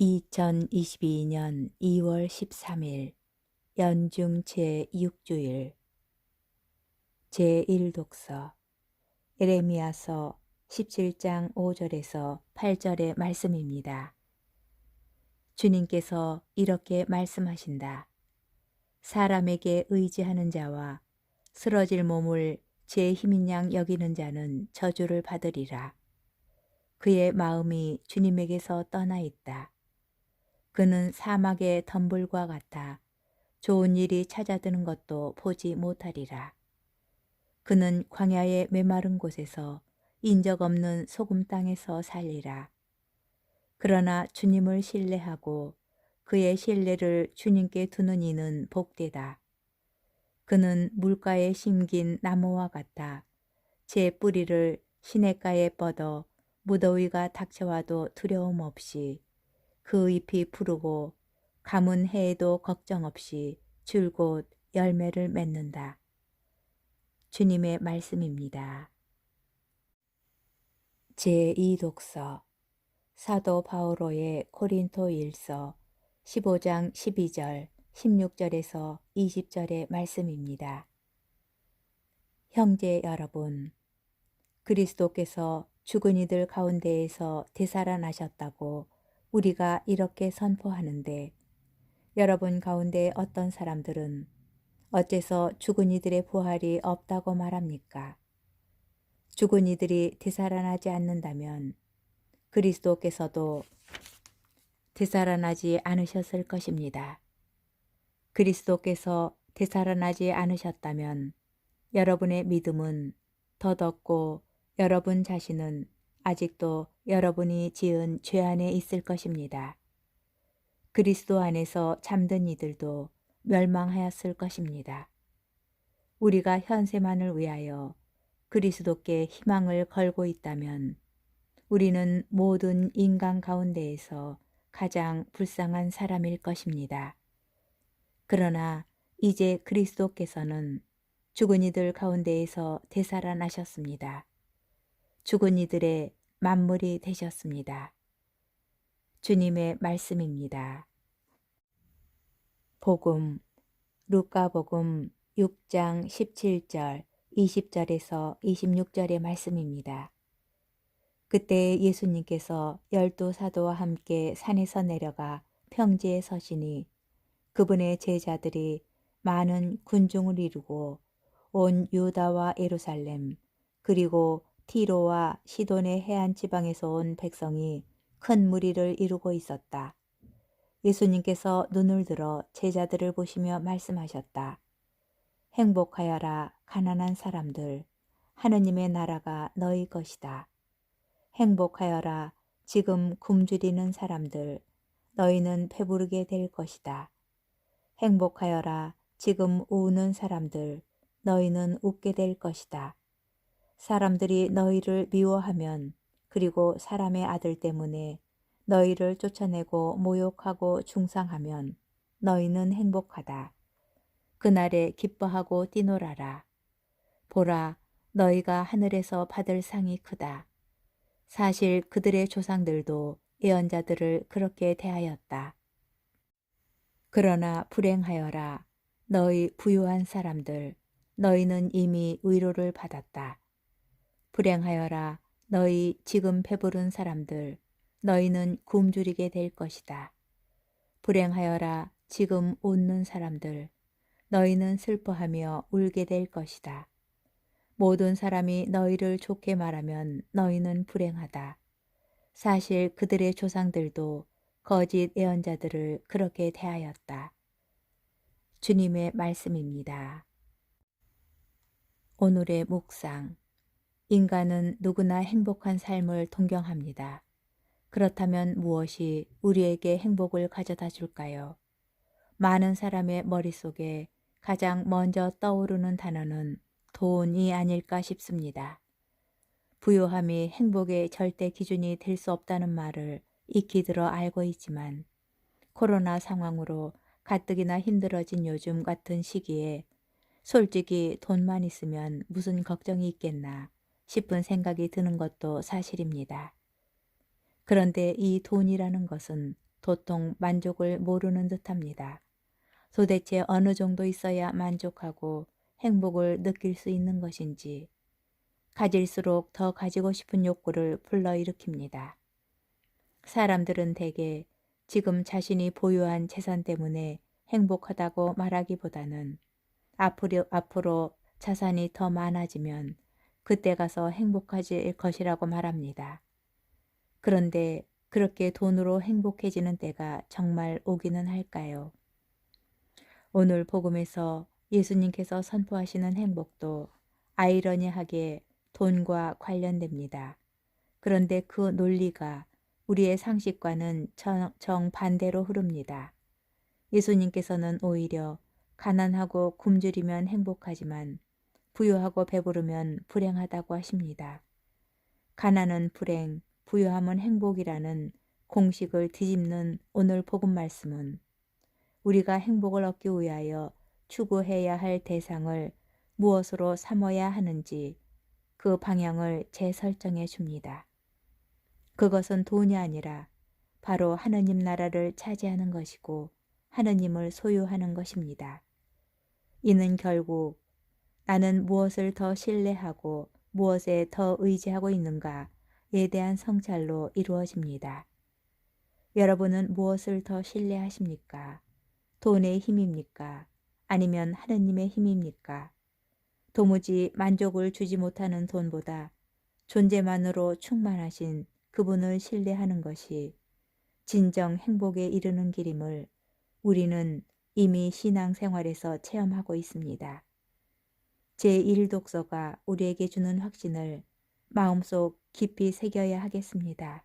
2022년 2월 13일 연중 제6주일 제1독서 에레미야서 17장 5절에서 8절의 말씀입니다. 주님께서 이렇게 말씀하신다. 사람에게 의지하는 자와 쓰러질 몸을 제 힘인 양 여기는 자는 저주를 받으리라. 그의 마음이 주님에게서 떠나 있다. 그는 사막의 덤불과 같아 좋은 일이 찾아드는 것도 보지 못하리라. 그는 광야의 메마른 곳에서 인적 없는 소금 땅에서 살리라. 그러나 주님을 신뢰하고 그의 신뢰를 주님께 두는 이는 복되다. 그는 물가에 심긴 나무와 같아 제 뿌리를 시냇가에 뻗어 무더위가 닥쳐와도 두려움 없이 그 잎이 푸르고 가문 해에도 걱정 없이 줄곧 열매를 맺는다. 주님의 말씀입니다. 제2독서 사도 바오로의 코린토 일서 15장 12절 16절에서 20절의 말씀입니다. 형제 여러분, 그리스도께서 죽은 이들 가운데에서 되살아나셨다고 우리가 이렇게 선포하는데 여러분 가운데 어떤 사람들은 어째서 죽은 이들의 부활이 없다고 말합니까? 죽은 이들이 되살아나지 않는다면 그리스도께서도 되살아나지 않으셨을 것입니다. 그리스도께서 되살아나지 않으셨다면 여러분의 믿음은 더덥고 여러분 자신은 아직도 여러분이 지은 죄 안에 있을 것입니다. 그리스도 안에서 잠든 이들도 멸망하였을 것입니다. 우리가 현세만을 위하여 그리스도께 희망을 걸고 있다면 우리는 모든 인간 가운데에서 가장 불쌍한 사람일 것입니다. 그러나 이제 그리스도께서는 죽은 이들 가운데에서 되살아나셨습니다. 죽은 이들의 만물이 되셨습니다. 주님의 말씀입니다. 복음 루카복음 6장 17절 20절에서 26절의 말씀입니다. 그때 예수님께서 열두 사도와 함께 산에서 내려가 평지에 서시니 그분의 제자들이 많은 군중을 이루고 온 유다와 예루살렘 그리고 티로와 시돈의 해안 지방에서 온 백성이 큰 무리를 이루고 있었다. 예수님께서 눈을 들어 제자들을 보시며 말씀하셨다. 행복하여라 가난한 사람들 하느님의 나라가 너희 것이다. 행복하여라 지금 굶주리는 사람들 너희는 배부르게 될 것이다. 행복하여라 지금 우는 사람들 너희는 웃게 될 것이다. 사람들이 너희를 미워하면 그리고 사람의 아들 때문에 너희를 쫓아내고 모욕하고 중상하면 너희는 행복하다. 그날에 기뻐하고 뛰놀아라. 보라, 너희가 하늘에서 받을 상이 크다. 사실 그들의 조상들도 예언자들을 그렇게 대하였다. 그러나 불행하여라. 너희 부유한 사람들, 너희는 이미 위로를 받았다. 불행하여라 너희 지금 배부른 사람들 너희는 굶주리게 될 것이다. 불행하여라 지금 웃는 사람들 너희는 슬퍼하며 울게 될 것이다. 모든 사람이 너희를 좋게 말하면 너희는 불행하다. 사실 그들의 조상들도 거짓 예언자들을 그렇게 대하였다. 주님의 말씀입니다. 오늘의 묵상 인간은 누구나 행복한 삶을 동경합니다. 그렇다면 무엇이 우리에게 행복을 가져다 줄까요? 많은 사람의 머릿속에 가장 먼저 떠오르는 단어는 돈이 아닐까 싶습니다. 부요함이 행복의 절대 기준이 될 수 없다는 말을 익히 들어 알고 있지만 코로나 상황으로 가뜩이나 힘들어진 요즘 같은 시기에 솔직히 돈만 있으면 무슨 걱정이 있겠나 싶은 생각이 드는 것도 사실입니다. 그런데 이 돈이라는 것은 도통 만족을 모르는 듯합니다. 도대체 어느 정도 있어야 만족하고 행복을 느낄 수 있는 것인지 가질수록 더 가지고 싶은 욕구를 불러일으킵니다. 사람들은 대개 지금 자신이 보유한 재산 때문에 행복하다고 말하기보다는 앞으로, 앞으로 자산이 더 많아지면 그때 가서 행복해질 것이라고 말합니다. 그런데 그렇게 돈으로 행복해지는 때가 정말 오기는 할까요? 오늘 복음에서 예수님께서 선포하시는 행복도 아이러니하게 돈과 관련됩니다. 그런데 그 논리가 우리의 상식과는 정 반대로 흐릅니다. 예수님께서는 오히려 가난하고 굶주리면 행복하지만 부유하고 배부르면 불행하다고 하십니다. 가난은 불행, 부유함은 행복이라는 공식을 뒤집는 오늘 복음 말씀은 우리가 행복을 얻기 위하여 추구해야 할 대상을 무엇으로 삼어야 하는지 그 방향을 재설정해 줍니다. 그것은 돈이 아니라 바로 하느님 나라를 차지하는 것이고 하느님을 소유하는 것입니다. 이는 결국 나는 무엇을 더 신뢰하고 무엇에 더 의지하고 있는가에 대한 성찰로 이루어집니다. 여러분은 무엇을 더 신뢰하십니까? 돈의 힘입니까? 아니면 하느님의 힘입니까? 도무지 만족을 주지 못하는 돈보다 존재만으로 충만하신 그분을 신뢰하는 것이 진정 행복에 이르는 길임을 우리는 이미 신앙생활에서 체험하고 있습니다. 제1독서가 우리에게 주는 확신을 마음속 깊이 새겨야 하겠습니다.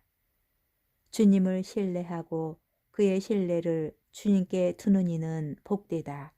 주님을 신뢰하고 그의 신뢰를 주님께 두는 이는 복되다.